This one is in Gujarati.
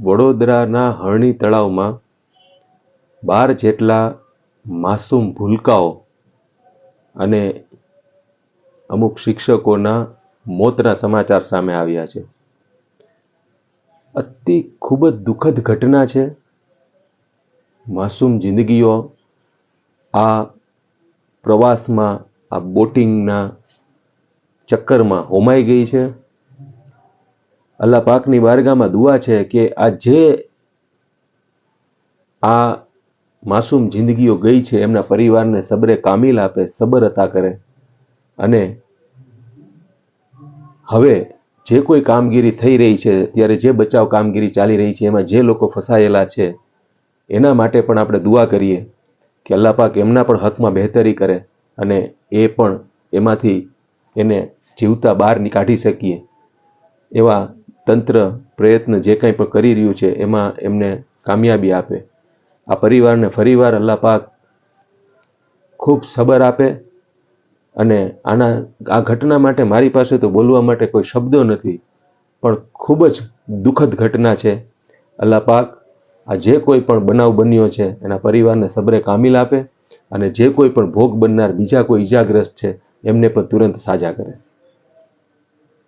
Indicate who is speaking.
Speaker 1: વડોદરાના હરણી તળાવમાં બાર જેટલા માસૂમ ભૂલકાઓ અને અમુક શિક્ષકોના મોતના સમાચાર સામે આવ્યા છે. અતિ ખૂબ જ દુઃખદ ઘટના છે. માસૂમ જિંદગીઓ આ પ્રવાસમાં, આ બોટિંગના ચક્કરમાં હોમાઈ ગઈ છે. અલ્લાહ પાકની બારગામાં દુઆ છે કે આ જે આ માસૂમ જિંદગીઓ ગઈ છે, એમના પરિવારને સબરે કામિલ આપે, સબર અતા કરે. અને હવે જે કોઈ કામગીરી થઈ રહી છે, ત્યારે જે બચાવ કામગીરી ચાલી રહી છે, એમાં જે લોકો ફસાયેલા છે, એના માટે પણ આપણે દુઆ કરીએ કે અલ્લાહ પાક એમના પણ હકમાં બહેતરી કરે અને એ પણ એમાંથી એને જીવતા બહારની કાઢી શકીએ. એવા તંત્ર પ્રયત્ન જે કંઈ પણ કરી રહ્યું છે, એમાં એમને કામયાબી આપે. આ પરિવારને ફરીવાર અલ્લાહ પાક ખૂબ સબર આપે અને આના, આ ઘટના માટે મારી પાસે તો બોલવા માટે કોઈ શબ્દો નથી, પણ ખૂબ જ દુઃખદ ઘટના છે. અલ્લાહ પાક આ જે કોઈ પણ બનાવ બન્યો છે, એના પરિવારને સબરે કામિલ આપે અને જે કોઈ પણ ભોગ બનનાર બીજા કોઈ ઈજાગ્રસ્ત છે, એમને પણ તુરંત સાજા કરે.